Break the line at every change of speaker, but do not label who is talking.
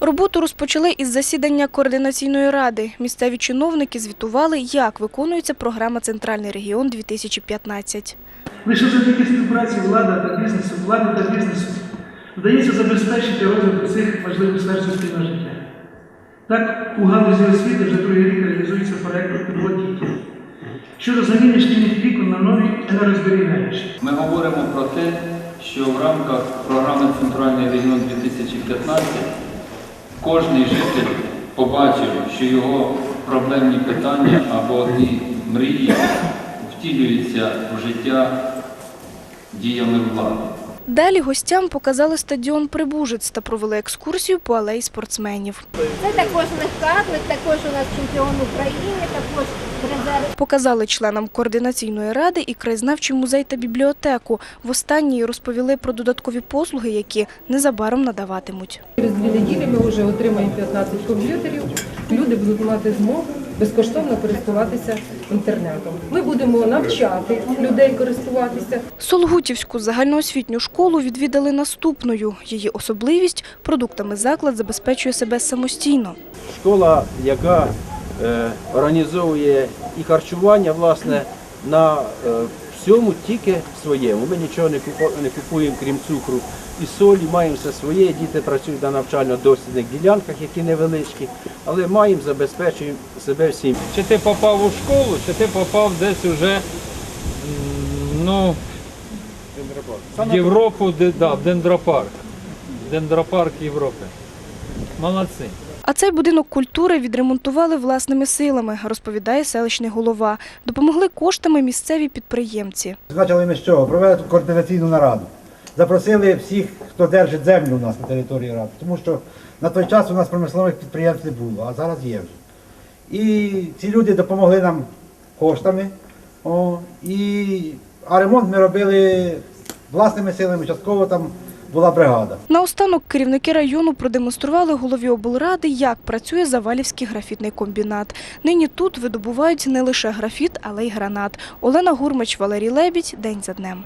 Роботу розпочали із засідання координаційної ради. Місцеві чиновники звітували, як виконується програма Центральний регіон 2015.
Лише завдяки співпраці влади та бізнесу, влади та бізнесу вдається забезпечити розвиток цих важливих сфер суспільного життя. Так, у галузі освіти вже другий рік реалізується проект «Підвод щодо заміни шкільних вікон на нові енергозберігаючі.
Ми говоримо про те, що в рамках програми Центральний регіон 2015 кожний житель побачив, що його проблемні питання або одні мрії втілюються в життя діями влади.
Далі гостям показали стадіон Прибужець та провели екскурсію по алеї спортсменів.
Це також легкатлик, також у нас чемпіон України, також
Показали членам координаційної ради і краєзнавчий музей та бібліотеку. В останній розповіли про додаткові послуги, які незабаром надаватимуть.
Через дві неділі ми вже отримаємо 15 комп'ютерів. Люди будуть мати змогу безкоштовно користуватися інтернетом. Ми будемо навчати людей користуватися.
Солгутівську загальноосвітню школу відвідали наступною. Її особливість – продуктами заклад забезпечує себе самостійно.
школа, яка організовує і харчування власне на е, всьому тільки своєму. Ми нічого не купуємо, крім цукру і солі, маємо все своє. Діти працюють на навчально-дослідних ділянках, які невеличкі, але маємо, забезпечуємо себе всім.
Чи ти попав у школу, чи ти попав десь уже ну, в Європу, де, да, в дендропарк. Дендропарк Європи. Молодці.
А цей будинок культури відремонтували власними силами, розповідає селищний голова. Допомогли коштами місцеві підприємці.
Почали ми з чого? Провели координаційну нараду. Запросили всіх, хто держить землю у нас на території ради, тому що на той час у нас промислових підприємств не було, а зараз є вже. І ці люди допомогли нам коштами. О, і, а ремонт ми робили власними силами, частково там була бригада.
Наостанок керівники району продемонстрували голові облради, як працює Завалівський графітний комбінат. Нині тут видобувають не лише графіт, але й гранат. Олена Гурмач, Валерій Лебідь. День за днем.